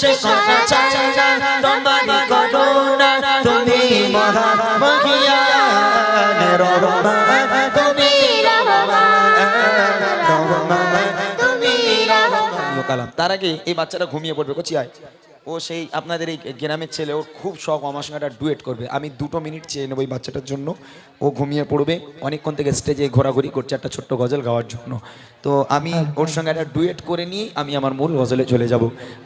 শেষ রহমান তার আগে এই বাচ্চাটা ঘুমিয়ে পড়বে কোচি আয়। ও সেই আপনাদের এই গ্রামের ছেলে ওর খুব শখ আমার সঙ্গে একটা ডুয়েট করবে। আমি দুটো মিনিট চেয়ে নেব এই বাচ্চাটার জন্য। ও ঘুমিয়ে পড়বে অনেকক্ষণ থেকে স্টেজে ঘোরাঘুরি করছে একটা ছোট্ট গজল গাওয়ার জন্য। তো আমি ওর সঙ্গে একটা ডুয়েট করে নিয়ে আমি আমার মূল গজলে চলে যাব।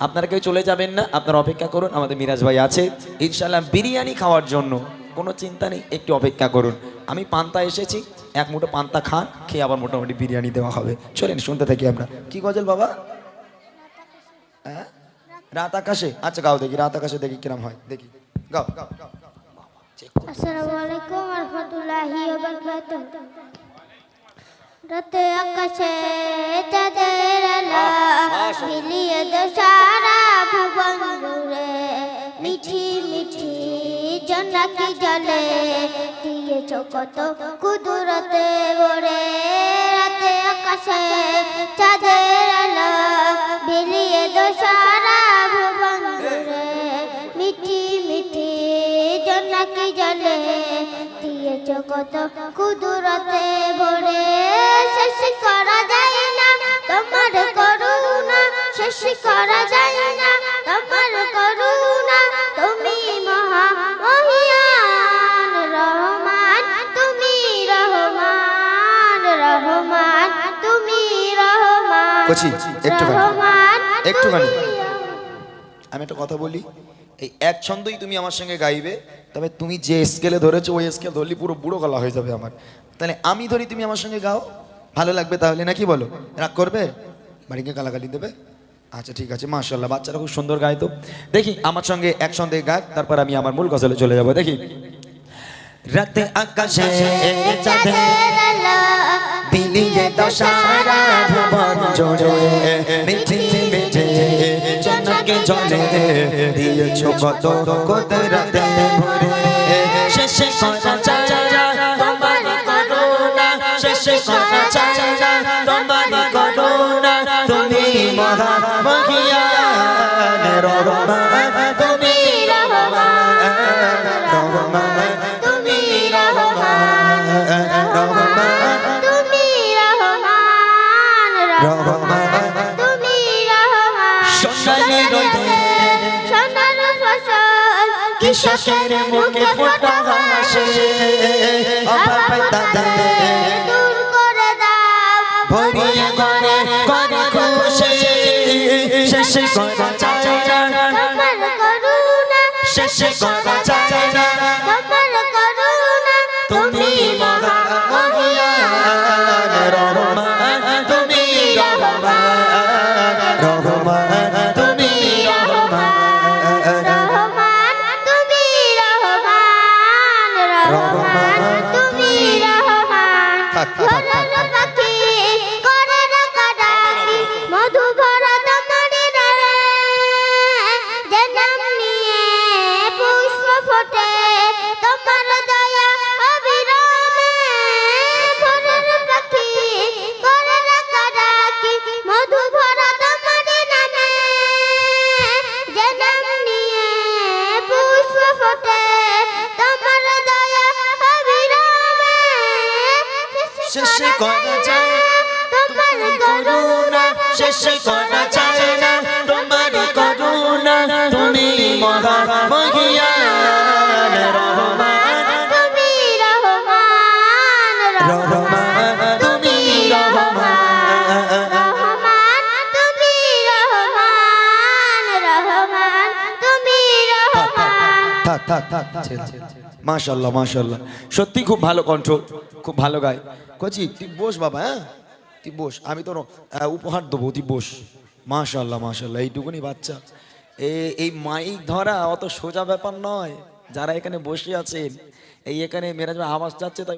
আপনারা কেউ চলে যাবেন না আপনারা অপেক্ষা করুন আমাদের মিরাজ ভাই আছে। ইনশাল্লাহ বিরিয়ানি খাওয়ার জন্য কোনো চিন্তা নেই একটু অপেক্ষা করুন। আমি পান্তা এসেছি এক মুঠো পান্তা খান খেয়ে আবার মোটামুটি বিরিয়ানি দেওয়া হবে। চলেন শুনতে থাকি আমরা। কি গজল বাবা? হ্যাঁ? রাত আকাশে? আচ্ছা গাও দেখি রাত আকাশে দেখি কিরম হয়। দেখি। গাও গাও গাও গাও। চেক করো। আসসালামু আলাইকুম রহমতুল্লাহি রাতে আকাশে চাঁদের আলো মিলিয়ে দো সারা ভুবন জুড়ে। মিঠি মিঠি জোনাকি জলে দিয়েছ কত কুদরতে ভরে। রাতে আকাশে জোনাকি জলে দিয়েছ কত কুদরতে ভরে। শেষ করা যায় না তোমার করুণা শেষ করা যায় না তোমার করুণা। তুমি মহা মহিয়ান রহমান তুমি রহমান রহমান তুমি রহমান একটুখানি, রহমান একটুখানি। আমি একটা কথা বলি? এই এক ছন্দই তুমি আমার সঙ্গে গাইবে, তবে তুমি যে স্কেলে ধরেছো, ওই স্কেল ধরলি পুরো বুড়ো গলা হয়ে যাবে আমার। তাহলে আমি ধরি, তুমি আমার সঙ্গে গাও? ভালো লাগবে তাহলে নাকি বলো? রাগ করবে? বাড়িকে গালাগালি দেবে? আচ্ছা ঠিক আছে মাশাল্লাহ বাচ্চারা খুব সুন্দর গায় তো। দেখি, আমার সঙ্গে এক সঙ্গে গাক, তারপর আমি আমার মূল গজলে চলে যাব। দেখি। রাতে আকাশে দশারা ভুবন জোড়ে। জনকে জলে। দিয়েছ কত কদরতে ভরে। শেষে করা না তোমার করুণা। শেষে করা না তোমার করুণা। তুমি মহা মহিয়ান রহমান। তুমি রহমান। রহমান। সোনার ফসল কৃষকের মুখে ফোটা হাসে অভাব তাদের দূর করে দাও ভরিয়ে করে করে খুশি শেষ করা চাই না। তোমার করুণা শেষ করা চাই না। তোমার করুণা তুমি মহা রহমান, তুমি রহমান। রহমান। থাক, মধু ভরা তোমারি ডালে নিয়ে পুষ্প ফোটে তোমার দয়া অবিরামে। ঘরের পাখি করে ডাকা মধু ভরা তোমারি নামে যে নিয়ে পুষ্প ফোটে শেষ করা চাই তোমার করুণা শেষ করা চাই না। তোমার করুণা তুমি মহা মহিয়ান রহমান। তুমি রহমান রহমান। তুমি রহমান। রহমান তুমি রহমান রহমান। তুমি রহমান। থাক থাক থাক। মাশাল্লাহ মাশাল্লাহ সত্যি খুব ভালো কণ্ঠ, খুব ভালো গায়। কচি, তুই বস বাবা হ্যাঁ? তুই বস, আমি তোর উপহার দেবো, তুই বস। মাশাল্লাহ মাশাল্লাহ এইটুকুনি বাচ্চা। এ, এই মাইক ধরা অত সোজা ব্যাপার নয়। যারা এখানে বসে আছেন এই এখানে মেরাজ আওয়াজ যাচ্ছে তাই